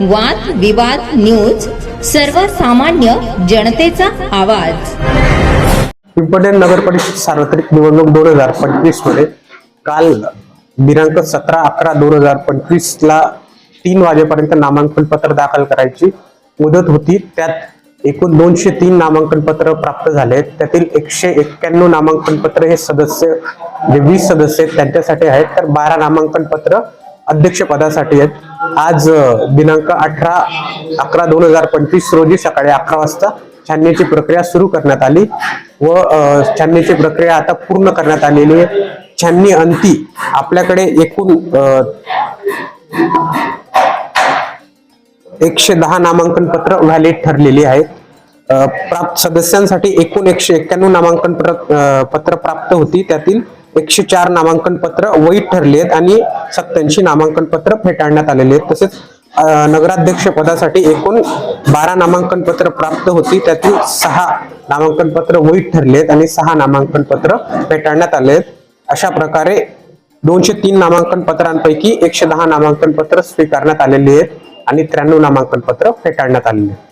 वाद विवाद न्यूज सर्वसामान्य जनतेचा आवाज. पिंपळनेर नगर परिषद सार्वत्रिक निवडणूक दोन हजार पंचवीसमध्ये काल दिनांक सतरा अकरा दोन हजार पंचवीस ला तीन वाजेपर्यंत नामांकन पत्र दाखल करायची मुदत होती. त्यात एकूण दोनशे तीन नामांकन पत्र प्राप्त झाले. त्यातील एकशे एक्क्याण्णव नामांकन पत्र हे सदस्य जे वीस सदस्य आहेत त्यांच्यासाठी आहेत. तर बारा नामांकन पत्र अध्यक्षपदासाठी आहेत. आज दिनांक अठरा अकरा दोन हजार पंचवीस रोजी सकाळी अकरा वाजता छाननीची प्रक्रिया सुरू करण्यात आली व छाननीची प्रक्रिया आता पूर्ण करण्यात आलेली आहे. छाननी अंती आपल्याकडे एकूण एकशे दहा नामांकन पत्र व्हॅलिड ठरलेली आहेत. प्राप्त सदस्यांसाठी एकूण एकशे एक्क्याण्णव नामांकन पत्र प्राप्त होती. त्यातील एकशे चार नामांकन पत्र वैध ठरली आहेत आणि सत्याऐंशी नामांकन पत्र फेटाळण्यात आलेले आहेत. तसेच नगराध्यक्ष पदासाठी एकूण बारा नामांकन पत्र प्राप्त होती. त्यातील सहा नामांकन पत्र वैध ठरलेत आहेत आणि सहा नामांकन पत्र फेटाळण्यात आले आहेत. अशा प्रकारे दोनशे तीन नामांकन पत्रांपैकी एकशे दहा नामांकन पत्र स्वीकारण्यात आलेली आहेत आणि त्र्याण्णव नामांकन पत्र फेटाळण्यात आलेली आहेत.